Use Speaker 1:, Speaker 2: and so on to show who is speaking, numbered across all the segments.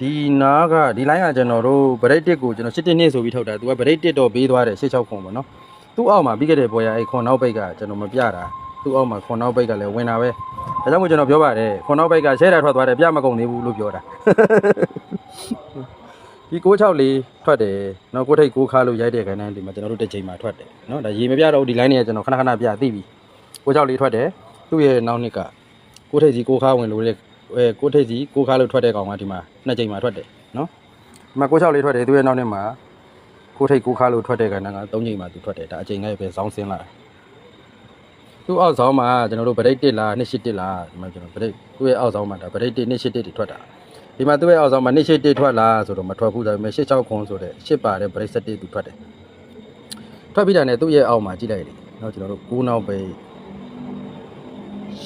Speaker 1: ဒီနားကဒီ line ကကျွန်တော်တို့ဗရိတ်တစ်ကိုကျွန်တော်7နှစ်ဆိုပြီးထုတ်တာသူကဗရိတ်တစ်တော့ပေးသွားတယ်86ခွန်ပေါ့နော်သူ့အောက်မှာပြီးခဲ့တဲ့ပွဲရအဲ့ခွန်နောက်ပိတ်ကကျွန်တော်မပြတာသူ့အောက်မှာခွန်နောက်ပိတ်ကလည်းဝင်တာပဲဒါကြောင့်မို့ကျွန်တော်ပြောပါတယ်ခွန်နောက်ပိတ်ကရှဲတာထွက်သွားတယ်ပြမကုန်သေးဘူးလို့ပြောတာဒီ664ထွက်တယ်နော်ကိုထိတ်ကိုခါလို့ရိုက်တဲ့ခိုင်းတိုင်းဒီမှာကျွန်တော်တို့တစ်ချိန်မှာထွက်တယ်နော်ဒါရေမပြတော့ဘူးဒီ line တွေကကျွန်တော်ခဏခဏပြသိပြီ664ထွက်တယ်သူ့ရဲ့နောက်နှစ်ကကိုထိတ်စီကိုခါဝင်လို့လေ အဲကိုထိပ်စီကိုခါလို့ထွက်တဲ့ကောင်ကဒီမှာနှစ်ကြိမ်မှာထွက်တယ်နော်ဒီမှာကိုချောက်လေးထွက်တယ်သူရဲ့နောက်နေ့မှာကိုထိပ်ကိုခါလို့ထွက်တဲ့ကောင်ကသုံးကြိမ်မှာသူထွက်တယ်ဒါအကြိမ်လိုက်ပဲစောင်းစင်းလာသူ့အောက်ဆောင်မှာကျွန်တော်တို့ဗရိတ်တစ်လားနှစ်ရှစ်တစ်လားဒီမှာကျွန်တော်ဗရိတ်သူ့ရဲ့အောက်ဆောင်မှာဒါဗရိတ်တစ်နှစ်ရှစ်တစ်တွေထွက်တာဒီမှာသူ့ရဲ့အောက်ဆောင်မှာနှစ်ရှစ်တစ်ထွက်လားဆိုတော့မထွက်ဘူးဒါပေမဲ့ရှစ်ချောက်ခွန်ဆိုတဲ့ရှစ်ပါတဲ့ဗရိတ်စက်တစ်သူထွက်တယ်ထွက်ပြီးတာနဲ့သူ့ရဲ့အောက်မှာကြည့်လိုက်လေနော်ကျွန်တော်တို့9နောက်ပဲ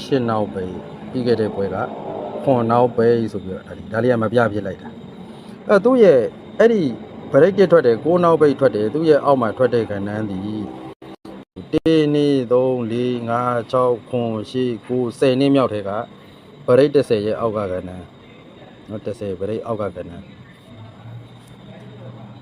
Speaker 1: ရှင်းနောက်ပဲပြီးခဲ့တဲ့ပွဲက ခွန်နောက်ပဲဆိုပြီးတော့ဒါလေးဒါလေးကမပြပြလိုက်တာအဲသူ့ရဲ့အဲ့ဒီ break တစ်ထွက်တယ်9နောက်ပဲထွက်တယ်သူ့ရဲ့အောက်မှာထွက်တဲ့ကဏ္ဍန်းဒီ1 2 3 4 5 6ခွန်8 9 10နှစ်မြောက်ထဲက break 30ရဲ့အောက်ကကဏ္ဍန်းနော်30ဗရိတ်အောက်ကကဏ္ဍ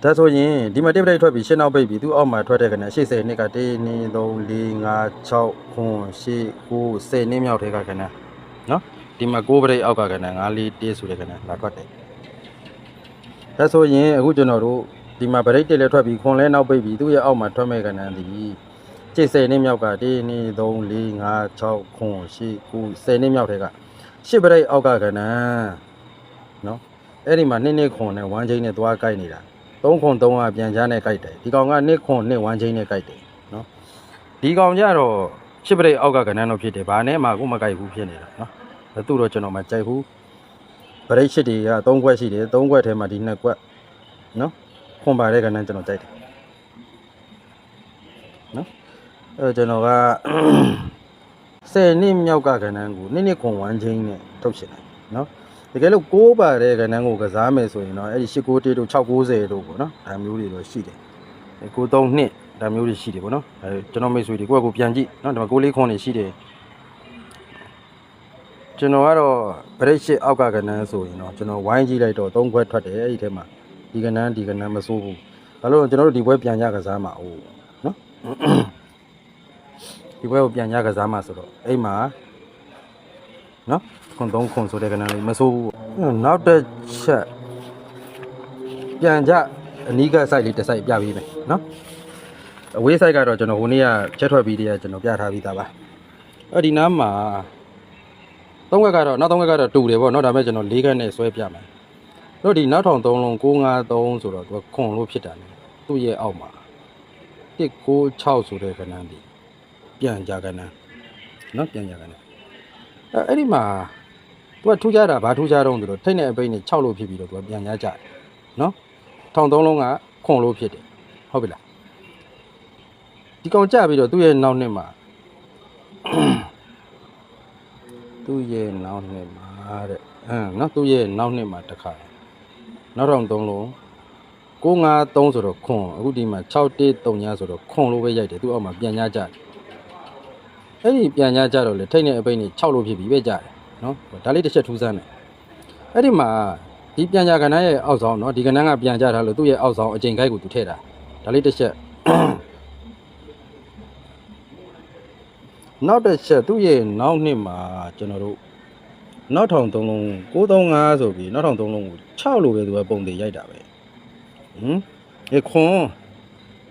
Speaker 1: ဒါဆိုရင်ဒီမှာတိပရိတ်ထွက်ပြီးရှင်းနောက်ပိတ်ပြီးသူ့အောက်မှာထွက်တဲ့ကဏ္ဍ80နှစ်က1 2 3 4 5 6ခွန်8 9 10နှစ်မြောက်ထဲကကဏ္ဍ နော်ဒီမှာ9ဗရိတ်အောက်ကကဏ္ဍ9 4 1ဆိုတဲ့ကဏ္ဍလာထွက်တယ်ဒါဆိုရင်အခုကျွန်တော်တို့ဒီမှာဗရိတ်တက်လဲထွက်ပြီးခွန်လဲနောက်ပိတ်ပြီးသူ့ရဲ့အောက်မှာထွက်မဲ့ကဏ္ဍဒီ80နှစ်မြောက်က1 2 3 4 5 6ခွန်8 9 10နှစ်မြောက်ထဲက10ဗရိတ်အောက်ကကဏ္ဍနော်အဲ့ဒီမှာနှစ်နှစ်ခွန်နဲ့ဝမ်းချင်းနဲ့သွားကြိုက်နေတာသုံးခွန်သုံးကပြန်ချားနဲ့ကြိုက်တယ်ဒီကောင်ကနှစ်ခွန်နှစ်ဝမ်းချင်းနဲ့ကြိုက်တယ်နော်ဒီကောင်ကြတော့ ရှစ်ပရိတ်အောက်ကကဏ္ဍတော့ဖြစ်တယ်ဘာနဲ့မှကိုမကြိုက်ဘူးဖြစ်နေတာနော်ဘသူတော့ကျွန်တော်မကြိုက်ဘူးပရိတ်ရှစ်တွေကသုံးခွက်ရှိတယ်သုံးခွက်ထဲမှာဒီနှစ်ခွက်နော်ခွန်ပါတဲ့ကဏ္ဍကျွန်တော်ကြိုက်တယ်နော်အဲ့တော့ကျွန်တော်က10နှစ်မြောက်ကကဏ္ဍကိုနှစ်နှစ်ခွန်ဝမ်းချင်းနဲ့ထုတ်ရှင်တယ်နော်တကယ်လို့6ပါတဲ့ကဏ္ဍကိုကစားမယ်ဆိုရင်တော့အဲ့ဒီ891တို့690တို့ပေါ့နော်ဒါမျိုးတွေတော့ရှိတယ်93နှစ် ဒါမျိုးတွေရှိတယ်ပေါ့နော်အဲကျွန်တော်မိတ်ဆွေတွေကိုယ့်ကိုပြန်ကြည့်နော်ဒီမှာ6လေးခွန်တွေရှိတယ်ကျွန်တော်ကတော့ဗရိတ်ရှစ်အောက်ကကဏ္ဍဆိုရင်တော့ကျွန်တော်ဝိုင်းကြည့်လိုက်တော့3ခွဲထွက်တယ်အဲ့ဒီထဲမှာဒီကဏ္ဍဒီကဏ္ဍမစိုးဘူးဘာလို့လဲကျွန်တော်တို့ဒီဘွဲပြန်ကြကစားမှာအိုးနော်ဒီဘွဲကိုပြန်ကြကစားမှာဆိုတော့အဲ့မှာနော်ခွန်သုံးခွန်ဆိုတဲ့ကဏ္ဍလေးမဆိုးဘူးပေါ့နောက်တစ်ချက်ပြန်ကြအနီးက site လေးတစ် site ပြပေးမယ်နော် အဝေး site ကတော့ကျွန်တော်ဟိုနေ့ကချက်ထွက်ပြီးတည်းကကျွန်တော်ပြထားပြီးသားပါအဲ့ဒီနားမှာသုံးခွက်ကတော့နောက်သုံးခွက်ကတော့တူတယ်ပေါ့နော်ဒါပေမဲ့ကျွန်တော်၄ခက်နဲ့ဆွဲပြမယ်တို့ဒီနောက်ထောင်၃လုံး953ဆိုတော့သူကခွန်လို့ဖြစ်တာလေသူ့ရဲ့အောက်မှာ196ဆိုတဲ့ကဏ္ဍဒီပြန်ကြကဏ္ဍနော်ပြန်ကြကဏ္ဍအဲအဲ့ဒီမှာသူကထူးခြားတာဘာထူးခြားတော့ဆိုတော့ထိတ်နဲ့အပိတ်နဲ့6လို့ဖြစ်ပြီးတော့သူကပြန်ရကြတယ်နော်ထောင်သုံးလုံးကခွန်လို့ဖြစ်တယ်ဟုတ်ပြီလား ဒီကောင်ကြပြီးတော့သူ့ရဲ့နောက်နှစ်မှာသူ့ရဲ့နောက်နှစ်မှာတဲ့ဟမ်နော်သူ့ရဲ့နောက်နှစ်မှာတစ်ခါနောက်ထောင်သုံးလုံး953ဆိုတော့ခွန်အခုဒီမှာ613ညဆိုတော့ခွန်လို့ပဲရိုက်တယ်သူ့အောက်မှာပြန်ရကြတယ်အဲ့ဒီပြန်ကြကြတော့လေထိတ်နေအပိတ်နေ6လို့ဖြစ်ပြီးပဲကြတယ်နော်ဒါလေးတစ်ချက်ထူးဆန်းတယ်အဲ့ဒီမှာဒီပြန်ကြကဏ္ဍရဲ့အောက်ဆောင်နော်ဒီကဏ္ဍကပြန်ကြထားလို့သူ့ရဲ့အောက်ဆောင်အချိန်ခိုက်ကိုသူထည့်တာဒါလေးတစ်ချက် နောက်တစ်ချက်သူ့ရဲ့နောက်နှစ်မှာကျွန်တော်တို့နောက်ထောင်သုံးလုံး935ဆိုပြီးနောက်ထောင်သုံးလုံးကို6လို့ပဲသူကပုံသေးရိုက်တာပဲဟမ်ေခွန်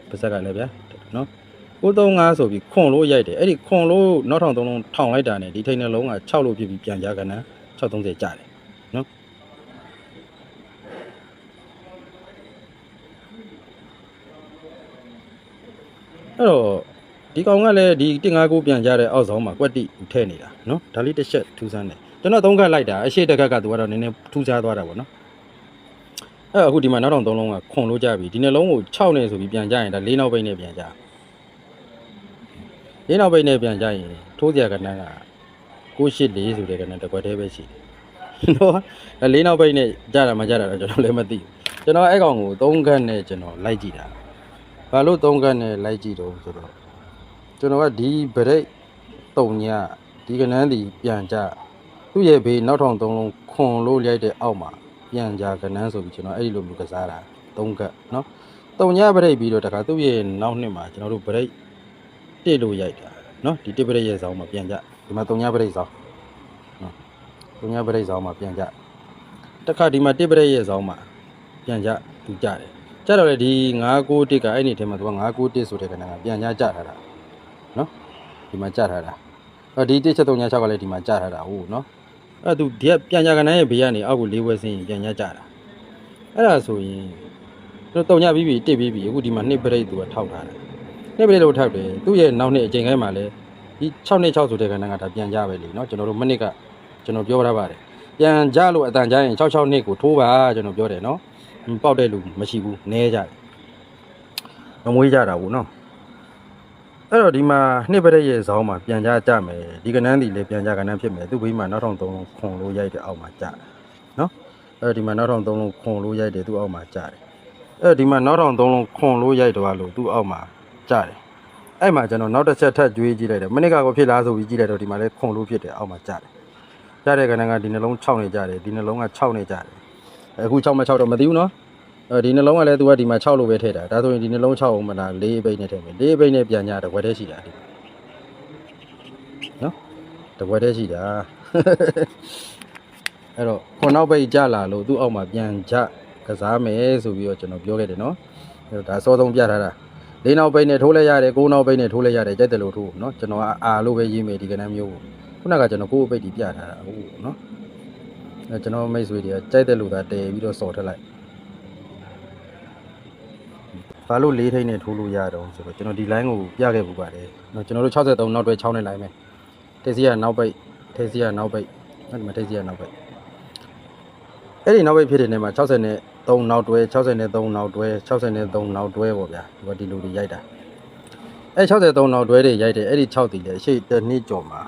Speaker 1: ပါစက်ကလည်းဗျာနော်935ဆိုပြီးခွန်လို့ရိုက်တယ်အဲ့ဒီခွန်လို့နောက်ထောင်သုံးလုံးထောင်လိုက်တာ ਨੇ ဒီထိန်နှလုံးက6လို့ဖြစ်ပြီးပြန်ကြကနန်း630ကျတယ်နော်အဲ့တော့ ဒီကောင်ကလည်းဒီ159ပြန်ကြတဲ့အောက်ဆောင်မှာကွက်တိထဲ့နေတာနော်ဒါလေးတစ်ချက်ထူးဆန်းတယ်ကျွန်တော်သုံးခတ်လိုက်တာအရှိတက်ကကသူကတော့နည်းနည်းထူးခြားသွားတာပေါ့နော်အဲ့အခုဒီမှာနောက်ထောင်သုံးလုံးကခွန်လို့ကြပြီဒီနှလုံးကို6နဲ့ဆိုပြီးပြန်ကြရင်ဒါ၄နောက်ပိတ်နဲ့ပြန်ကြရင်းနောက်ပိတ်နဲ့ပြန်ကြရင်ထိုးစရာကဏ္ဍက684ဆိုတဲ့ကဏ္ဍတစ်ခွက်တည်းပဲရှိတယ်နော်အဲလေးနောက်ပိတ်နဲ့ကြတာမကြတာတော့ကျွန်တော်လည်းမသိဘူးကျွန်တော်အဲ့ကောင်ကို3ခန်းနဲ့ကျွန်တော်လိုက်ကြည့်တာဘာလို့3ခန်းနဲ့လိုက်ကြည့်တော့ဆိုတော့ ကျွန်တော်ကဒီဗရိတ်3ညဒီကဏ္ဍဒီပြန်ကြသူ့ရဲ့ဘေးနောက်ထောင်3လုံးခွန်လို့ရိုက်တဲ့အောက်မှာပြန်ကြကနန်းဆိုပြီးကျွန်တော်အဲ့ဒီလိုမျိုးကစားတာ၃ကတ်နော်တုံညပရိတ်ပြီးတော့တခါသူ့ရဲ့နောက်နှစ်မှာကျွန်တော်တို့ပရိတ်တစ်လို့ရိုက်တာနော်ဒီတစ်ပရိတ်ရဲ့ဇောင်းမှာပြန်ကြဒီမှာတုံညပရိတ်ဇောင်းနော်တုံညပရိတ်ဇောင်းမှာပြန်ကြတခါဒီမှာတစ်ပရိတ်ရဲ့ဇောင်းမှာပြန်ကြသူကြတယ်ကြတော့လေဒီ991ကအဲ့ဒီထဲမှာသူက991ဆိုတဲ့ကနန်းကပြန်ကြကြထားတာ နော်ဒီမှာကြထားတာအဲ့ဒီ1736ကလည်းဒီမှာကြထားတာဟုတ်နော်အဲ့သူဒီကပြန်ကြကနိုင်ရဲ့ဘေးကနေအောက်ကိုလေးဝဲဆင်းရင်ပြန်ညကြတာအဲ့ဒါဆိုရင်တို့တုံညပြီးပြီတစ်ပြီးပြီအခုဒီမှာနှစ်ပရိတ်သူကထောက်ထားတယ်နှစ်ပရိတ်လို့ထောက်တယ်သူ့ရဲ့နောက်နှစ်အချိန်ခိုင်းမှာလည်းဒီ6နှစ်6ဆိုတဲ့ခဏကဒါပြန်ကြပဲလေနော်ကျွန်တော်တို့မိနစ်ကကျွန်တော်ပြောရပါတယ်ပြန်ကြလို့အတန်ကြရင်66နှစ်ကိုထိုးပါကျွန်တော်ပြောတယ်နော်ပေါက်တဲ့လူမရှိဘူးနဲကြတယ်မမွေးကြတာဘူးနော် အဲ့တော့ဒီမှာနှစ်ပရက်ရဲ့ဇောင်းမှာပြန်ကြကြမယ်ဒီကနန်းဒီလည်းပြန်ကြကနန်းဖြစ်မယ်သူ့ဘေးမှာနောက်ထောင်သုံးလုံးခွန်လို့ရိုက်တဲ့အောက်မှာကြနော်အဲ့တော့ဒီမှာနောက်ထောင်သုံးလုံးခွန်လို့ရိုက်တယ်သူ့အောက်မှာကြတယ်အဲ့တော့ဒီမှာနောက်ထောင်သုံးလုံးခွန်လို့ရိုက်တော့လို့သူ့အောက်မှာကြတယ်အဲ့မှာကျွန်တော်နောက်တစ်ချက်ထပ်ကြွေးကြည့်လိုက်တယ်မိနစ်ကကိုဖြစ်လားဆိုပြီးကြည့်လိုက်တော့ဒီမှာလည်းခွန်လို့ဖြစ်တယ်အောက်မှာကြတယ်ကြတဲ့ကနန်းကဒီနှလုံး6နေကြတယ်ဒီနှလုံးက6နေကြတယ်အခု6မ6တော့မသိဘူးနော် ဒီနှလုံးကလည်းသူကဒီမှာ6လို့ပဲထည့်တာဒါဆိုရင်ဒီနှလုံး6အောင်မလား၄ဘိတ်နဲ့ထည့်မယ်၄ဘိတ်နဲ့ပြန်ကြတဝက်တည်းရှိတာဒီနော်တပွဲတည်းရှိတာအဲ့တော့ခုနောက်ပိတ်ကြလာလို့သူ့အောက်မှာပြန်ကြကစားမယ်ဆိုပြီးတော့ကျွန်တော်ပြောခဲ့တယ်နော်အဲ့တော့ဒါစောဆုံးပြထားတာလေးနောက်ပိတ်နဲ့ထိုးလဲရတယ်ကိုးနောက်ပိတ်နဲ့ထိုးလဲရတယ်ကြိုက်တယ်လို့ထိုးနော်ကျွန်တော်ကအာလို့ပဲရေးမယ်ဒီကနေ့မျိုးကိုခုနကကျွန်တော်ကိုးပိတ်ဒီပြထားတာဟုတ်နော်အဲ့ကျွန်တော်မိတ်ဆွေတွေကကြိုက်တယ်လို့သာတည်ပြီးတော့စော်ထက်လိုက် ဘာလို့လေးထိန်နဲ့ထိုးလို့ရတော့ဆိုတော့ကျွန်တော်ဒီ line ကိုပြခဲ့ပူပါတယ်နော်ကျွန်တော်တို့63နောက်တွဲ6နဲ့ line မယ်ထေစီကနောက်ပိတ်ထေစီကနောက်ပိတ်အဲ့ဒီမှာထေစီကနောက်ပိတ်အဲ့ဒီနောက်ပိတ်ဖြစ်တဲ့နေမှာ60နဲ့3နောက်တွဲ60နဲ့3နောက်တွဲ60နဲ့3နောက်တွဲပေါ့ဗျာဒီကဒီလိုတွေရိုက်တာအဲ့63နောက်တွဲတွေရိုက်တယ်အဲ့ဒီ6တီလေရှေ့တစ်နှစ်ကျော်မှာ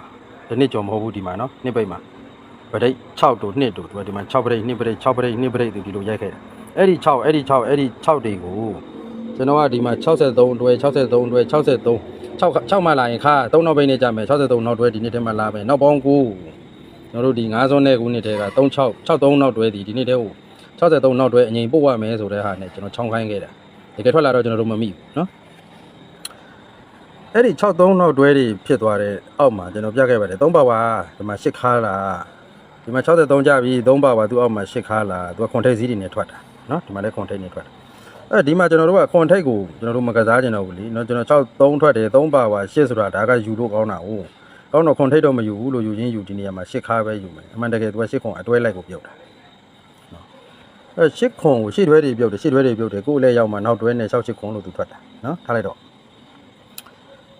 Speaker 1: တစ်နှစ်ကျော်မဟုတ်ဘူးဒီမှာနော်နှစ်ပိတ်မှာပရိတ်6တို့2တို့ဒီကဒီမှာ6ပရိတ်2ပရိတ်6ပရိတ်2ပရိတ်ဒီလိုရိုက်ခဲ့တယ်အဲ့ဒီ6အဲ့ဒီ6အဲ့ဒီ6တွေကို ကျွန်တော်ကဒီမှာ63တွဲ63တွဲ63 6 6မှလာရင်ခါ3နောက်ပိတ်နေကြမယ်63နောက်တွဲဒီနေ့ထဲမှာလာမယ်နောက်ပေါင်း9ကျွန်တော်တို့ဒီ9ဇွန်နဲ့9နှစ်ထဲက36 63နောက်တွဲဒီဒီနေ့ထဲကို63နောက်တွဲအငိမ်ပို့ရမယ်ဆိုတဲ့ဟာနဲ့ကျွန်တော်ချောင်းခိုင်းခဲ့တာတကယ်ထွက်လာတော့ကျွန်တော်တို့မမိဘူးเนาะအဲ့ဒီ63နောက်တွဲတွေဖြစ်သွားတဲ့အောက်မှာကျွန်တော်ပြခဲ့ပါတယ်3ပါပါဒီမှာ8ခါလာဒီမှာ63ကြပြီ3ပါပါသူ့အောက်မှာ8ခါလာသူကခွန်ထိတ်စည်းတွေနဲ့ထွက်တာเนาะဒီမှာလည်းခွန်ထိတ်နဲ့ထွက်တာ အဲဒီမှာကျွန်တော်တို့ကခွန်ထိတ်ကိုကျွန်တော်တို့မကစားကြတော့ဘူးလीเนาะကျွန်တော်6 3ထွက်တယ်3ပါပါ8ဆိုတာဒါကယူလို့ကောင်းတာဟုတ်ကောင်းတော့ခွန်ထိတ်တော့မယူဘူးလို့ယူချင်းယူဒီနေရာမှာ8ခါပဲယူမယ်အမှန်တကယ်သူက8ခွန်အတွဲလိုက်ကိုပြုတ်တာเนาะအဲ8ခွန်ကို8တွဲတွေပြုတ်တယ်8တွဲတွေပြုတ်တယ်ကိုယ်လည်းရောက်မှနောက်တွဲနဲ့6 8ခွန်လို့သူထွက်တာเนาะထားလိုက်တော့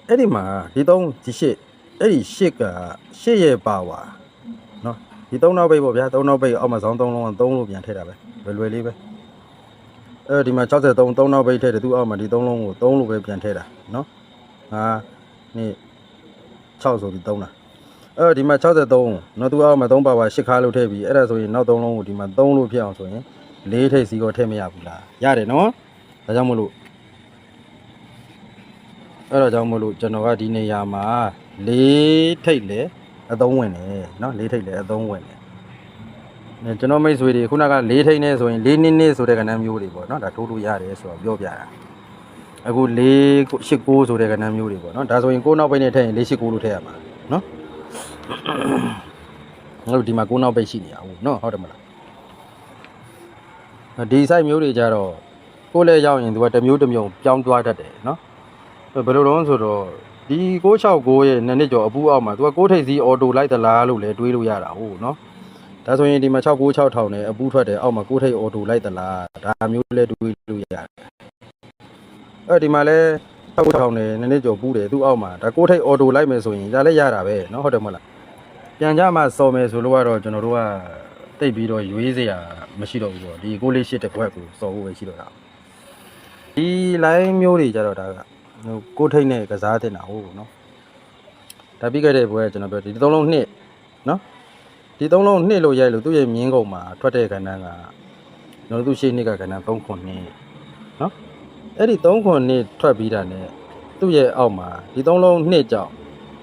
Speaker 1: အဲ့ဒီမှာဒီ3ဒီ8အဲ့ဒီ8က8ရဲ့ပါဝါเนาะဒီ3နောက်ပိတ်ပေါ့ဗျာ3နောက်ပိတ်အောက်မှာဇောင်း3လုံးက3လို့ပြန်ထည့်တာပဲလွယ်လွယ်လေးပဲ အဲဒီမှာ63 3နောက်ပိတ်ထည့်တယ်သူ့အောက်မှာဒီ3လုံးကို3လို့ပဲပြန်ထည့်တာနော်ဟာนี่6ဆိုပြီး3တာအဲဒီမှာ63နော်သူ့အောက်မှာ3ပါပါ8ခါလို့ထည့်ပြီးအဲ့ဒါဆိုရင်နောက်3လုံးကိုဒီမှာ3လို့ဖြစ်အောင်ဆိုရင်4ထိပ်စီကိုထည့်မရဘူးလားရတယ်နော်ဒါကြောင့်မလို့အဲ့တော့ကြောင့်မလို့ကျွန်တော်ကဒီနေရာမှာ4ထိပ်လေအသုံးဝင်တယ်နော်4ထိပ်လေအသုံးဝင်တယ်အဲ ကျွန်တော်မိတ်ဆွေတွေခုနက၄ထိန်းနေဆိုရင်၄နှစ်နှစ်ဆိုတဲ့ကဏ္ဍမျိုးတွေပေါ့နော်ဒါထိုးလို့ရတယ်ဆိုတော့ပြောပြတာအခု၄၈9ဆိုတဲ့ကဏ္ဍမျိုးတွေပေါ့နော်ဒါဆိုရင်ကိုးနောက်ပိတ်နဲ့ထည့်ရင်၄၈9လို့ထည့်ရမှာနော်ငါတို့ဒီမှာကိုးနောက်ပိတ်ရှိနေရအောင်နော်ဟုတ်တယ်မလားဒီ site မျိုးတွေကြတော့ကိုယ်လည်းရောက်ရင်သူကတစ်မျိုးတစ်မျိုးပြောင်းသွားတတ်တယ်နော်ဘယ်လိုတော့ဆိုတော့ဒီ669ရဲ့နှစ်နှစ်ကျော်အပူအောက်မှာသူကကိုးထိပ်စီအော်တိုလိုက်သလားလို့လည်းတွေးလို့ရတာဟုတ်နော် ဒါဆိုရင်ဒီမှာ696ထောင်နဲ့အပူထွက်တယ်အောက်မှာကိုထိတ်အော်တိုလိုက်သလားဒါမျိုးလဲတွေးလို့ရတယ်အဲ့ဒီမှာလဲ6ထောင်နဲ့နည်းနည်းကြော်ပူးတယ်သူ့အောက်မှာဒါကိုထိတ်အော်တိုလိုက်မယ်ဆိုရင်ဒါလည်းရတာပဲเนาะဟုတ်တယ်မဟုတ်လားပြန်ကြမှာစော်မယ်ဆိုလို့ကတော့ကျွန်တော်တို့ကတိတ်ပြီးတော့ရွေးစရာမရှိတော့ဘူးပေါ့ဒီကိုလေးရှစ်တစ်ခွက်ကိုစော်ဖို့ပဲရှိတော့တာဒီ line မျိုးတွေကြတော့ဒါကဟိုကိုထိတ်နဲ့ကစားတင်တာဟုတ်เนาะဒါပြီးခဲ့တဲ့ဘွဲကကျွန်တော်ပြောဒီသုံးလုံးနှစ်เนาะ ဒီသုံးလုံးနှစ်လို့ရိုက်လို့သူ့ရဲ့မြင်းကုန်မှာထွက်တဲ့ကဏ္ဍကကျွန်တော်တို့ရှေ့နှစ်ကကဏ္ဍ3ခုနှစ်နော်အဲ့ဒီ3ခုနှစ်ထွက်ပြီးတာ ਨੇ သူ့ရဲ့အောက်မှာဒီသုံးလုံးနှစ်ကြောင့်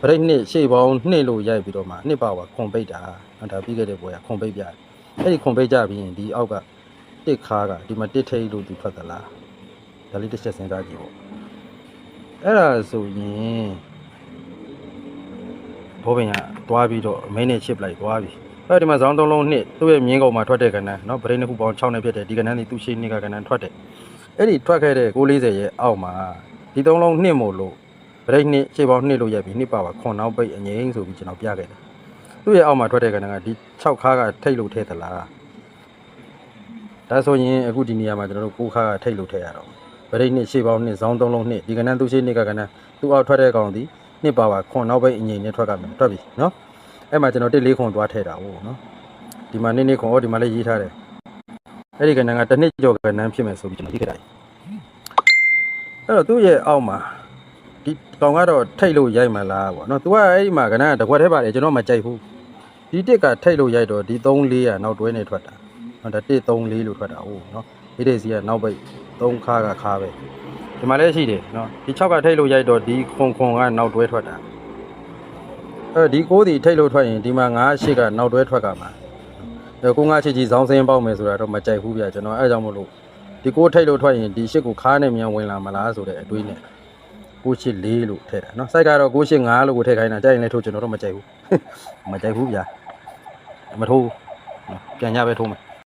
Speaker 1: ဗရိတ်နှစ်ရှေ့ပေါင်းနှစ်လို့ရိုက်ပြီးတော့မှနှစ်ပါဝါခွန်ပိတ်တာနော်ဒါပြီးခဲ့တဲ့ဘွယ်ကခွန်ပိတ်ပြတယ်အဲ့ဒီခွန်ပိတ်ကြပြီးရင်ဒီအောက်ကတစ်ခါကဒီမှာတစ်ထိတ်လို့သူထွက်သလားဒါလေးတစ်ချက်စဉ်းစားကြည့်ပေါ့အဲ့ဒါဆိုရင် ဘောပင်ကတွားပြီးတော့အမိန်းနဲ့ချစ်ပလိုက်တွားပြီးအဲ့ဒီမှာဇောင်းသုံးလုံးနှစ်သူ့ရဲ့မြင်းကောင်မှာထွက်တဲ့ကဏ္ဍနော်ဗရိန်းတစ်ခုပေါင်း6နဲ့ဖြစ်တယ်ဒီကဏ္ဍนี่သူ့ရှိနှစ်ကကဏ္ဍထွက်တယ်အဲ့ဒီထွက်ခဲ့တဲ့640ရဲ့အောက်မှာဒီသုံးလုံးနှစ်မို့လို့ဗရိန်းနှစ်ခြေပေါင်းနှစ်လို့ရက်ပြီးနှစ်ပါပါခွန်နောက်ပိတ်အငိမ့်ဆိုပြီးကျွန်တော်ပြခဲ့တယ်သူ့ရဲ့အောက်မှာထွက်တဲ့ကဏ္ဍကဒီ6ခါကထိတ်လို့ထဲသလားဒါဆိုရင်အခုဒီနေရာမှာကျွန်တော်တို့6ခါကထိတ်လို့ထဲရတော့ဗရိန်းနှစ်ခြေပေါင်းနှစ်ဇောင်းသုံးလုံးနှစ်ဒီကဏ္ဍသူ့ရှိနှစ်ကကဏ္ဍသူ့အောက်ထွက်တဲ့ကောင်ဒီ နှစ်ပါပါခွန်နောက်ပိတ်အငိမ့်နဲ့ထွက်ကမယ်ထွက်ပြီနော်အဲ့မှာကျွန်တော်တစ်လေးခွန်သွားထဲတာဟုတ်နော်ဒီမှာနေ့နေ့ခွန်ဟောဒီမှာလည်းရေးထားတယ်အဲ့ဒီကဏ္ဍကတစ်နှစ်ကျော်ကဏ္ဍဖြစ်မယ်ဆိုပြီးကျွန်တော်ရေးခဲ့တာအဲ့တော့သူ့ရဲ့အောက်မှာဒီကောင်ကတော့ထိတ်လို့ရိုက်မှလားပေါ့နော် तू ကအဲ့ဒီမှာကဏ္ဍကတကွက်ထဲပါတယ်ကျွန်တော်မကြိုက်ဘူးဒီတစ်ကထိတ်လို့ရိုက်တော့ဒီ3 4ကနောက်တွဲနေထွက်တာဟုတ်ဒါ1 3 4လို့ထွက်တာဟုတ်နော်ဒီတဲ့စီကနောက်ပိတ်3ခါကခါပဲ ဒီမှာလည်းရှိတယ်နော်ဒီ6ကထိတ်လို့ရိုက်တော့ဒီခွန်ခွန်ကနောက်တွဲထွက်တာအဲဒီကိုးဒီထိတ်လို့ထွက်ရင်ဒီမှာ9ရှိကနောက်တွဲထွက်ကမှာအဲကို9ရှိကြီးဇောင်းစင်းပေါက်မယ်ဆိုတာတော့မကြိုက်ဘူးဗျာကျွန်တော်အဲကြောင့်မလို့ဒီကိုးထိတ်လို့ထွက်ရင်ဒီရှိကိုခါးနဲ့မြန်ဝင်လာမလားဆိုတဲ့အတွေးနဲ့ကိုရှိ4လို့ထည့်တာနော်စိုက်ကတော့ကိုရှိ9လို့ကိုထည့်ခိုင်းတာကြိုက်ရင်လည်းထိုးကျွန်တော်တော့မကြိုက်ဘူးမကြိုက်ဘူးဗျာမထိုးပြန်ရပဲထိုးမယ်